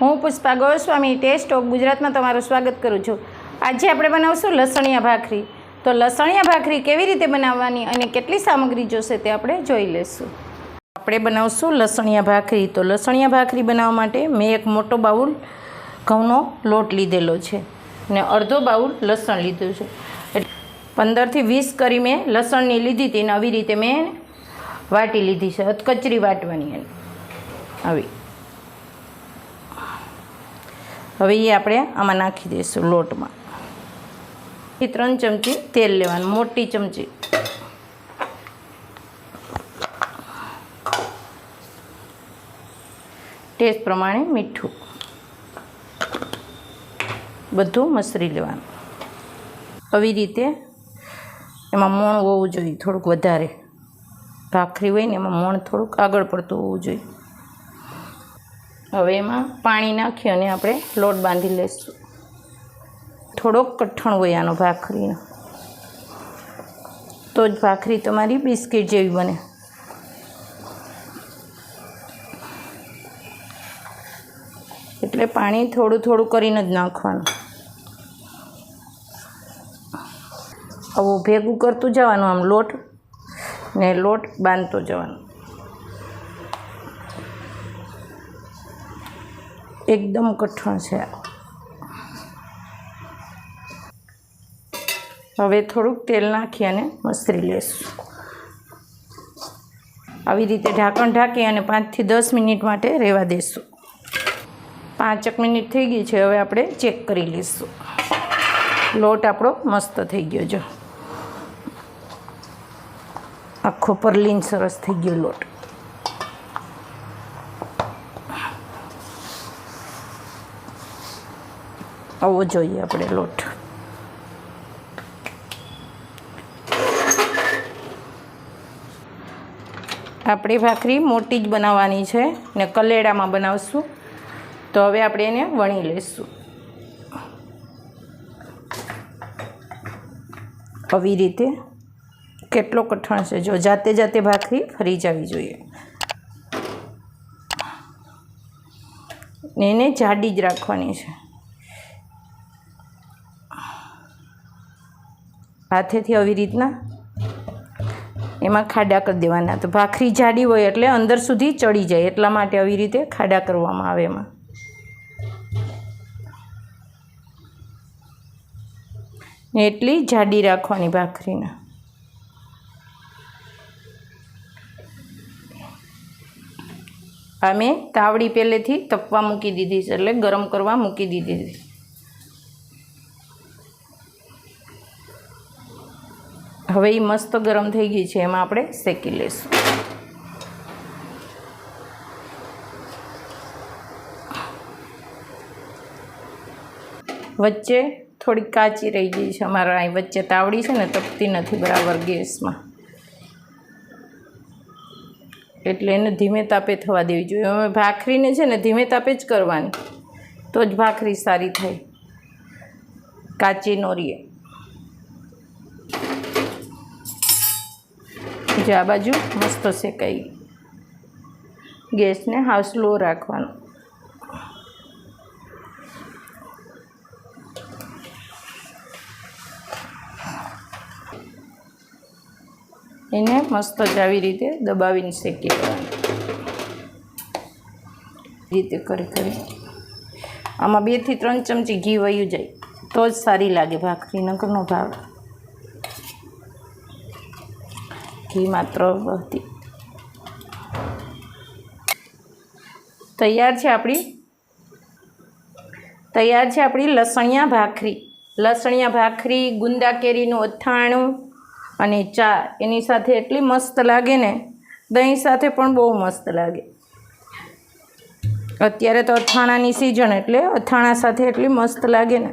હું Pushpa Goswami, test of ગુજરાતમાં તમારું સ્વાગત કરું છું. આજે આપણે બનાવશું લસણિયા ભાખરી. તો લસણિયા ભાખરી કેવી રીતે બનાવવાની અને કેટલી સામગ્રી જોશે તે આપણે જોઈ લઈશું આપણે બનાવશું લસણિયા ભાખરી. તો લસણિયા ભાખરી બનાવવા માટે મેં એક મોટો બાઉલ ઘઉંનો લોટ લીધેલો છે અને અડધો બાઉલ લસણ લીધું છે. એટલે પંદરથી વીસ કરી મેં લસણની લીધી હતી અને આવી રીતે મેં વાટી લીધી છે. અધકચરી વાટવાની આવી. હવે એ આપણે આમાં નાખી દઈશું લોટમાં. એ ત્રણ ચમચી તેલ લેવાનું, મોટી ચમચી. ટેસ્ટ પ્રમાણે મીઠું. બધું મસરી લેવાનું. આવી રીતે એમાં મોણ હોવું જોઈએ, થોડુંક વધારે. ભાખરી હોય ને એમાં મોણ થોડુંક આગળ પડતું હોવું જોઈએ. હવે એમાં પાણી નાખી અને આપણે લોટ બાંધી લઈશું. થોડોક કઠણ હોય આનો ભાખરીનો તો જ ભાખરી તમારી બિસ્કિટ જેવી બને. એટલે પાણી થોડું થોડું કરીને જ નાખવાનું. આવું ભેગું કરતું જવાનું આમ લોટ ને લોટ બાંધતો જવાનો. એકદમ કઠણ છે. હવે થોડુંક તેલ નાખી અને મસરી લેશું. આવી રીતે ઢાંકણ ઢાંકી અને પાંચથી દસ મિનિટ માટે રહેવા દઈશું પાંચેક મિનિટ થઈ ગઈ છે, હવે આપણે ચેક કરી લઈશું. લોટ આપણો મસ્ત થઈ ગયો જો. આખો પરલીન સરસ થઈ ગયો લોટ. આવો જોઈએ આપણે લોટ. આપણી ભાખરી મોટી જ બનાવવાની છે ને કલેડામાં બનાવશું. તો હવે આપણે એને વણી લઈશું. આવી રીતે કેટલો કઠણ છે. જો જાતે જાતે ભાખરી ફરી જવી જોઈએ. ને એને જાડી જ રાખવાની છે. હાથેથી આવી રીતના એમાં ખાડા કરી દેવાના. તો ભાખરી જાડી હોય એટલે અંદર સુધી ચડી જાય. એટલા માટે આવી રીતે ખાડા કરવામાં આવે એમાં. એટલી જાડી રાખવાની ભાખરીને. આ મેં તાવડી પહેલેથી તપવા મૂકી દીધી છે, એટલે ગરમ કરવા મૂકી દીધી છે. હવે એ મસ્ત ગરમ થઈ ગઈ છે, એમાં આપણે શેકી લઈશું. વચ્ચે થોડી કાચી રહી ગઈ છે, અમારા અહીં વચ્ચે તાવડી છે ને, તપતી નથી બરાબર ગેસમાં. એટલે એને ધીમે તાપે થવા દેવી જોઈએ. અમે ભાખરીને છે ને, ધીમે તાપે જ કરવાની. તો જ ભાખરી સારી થાય. કાચી નોરીએ જે આ બાજુ મસ્ત શેકાઈ ગેસને હાવ સ્લો રાખવાનો. એને મસ્ત જ આવી રીતે દબાવીને શેકી લેવાનું. રીતે કરી કરી. આમાં બેથી ત્રણ ચમચી ઘી વયું જાય. તો જ સારી લાગે ભાખરી નગરનો ભાવ. ઘી માત્ર બધી તૈયાર છે આપણી? તૈયાર છે આપણી લસણિયા ભાખરી. લસણિયા ભાખરી ગુંદા કેરીનું અથાણું અને ચા. એની સાથે એટલી મસ્ત લાગે ને, દહીં સાથે પણ બહુ મસ્ત લાગે. અત્યારે તો અથાણાની સિઝન એટલે અથાણા સાથે એટલી મસ્ત લાગે ને.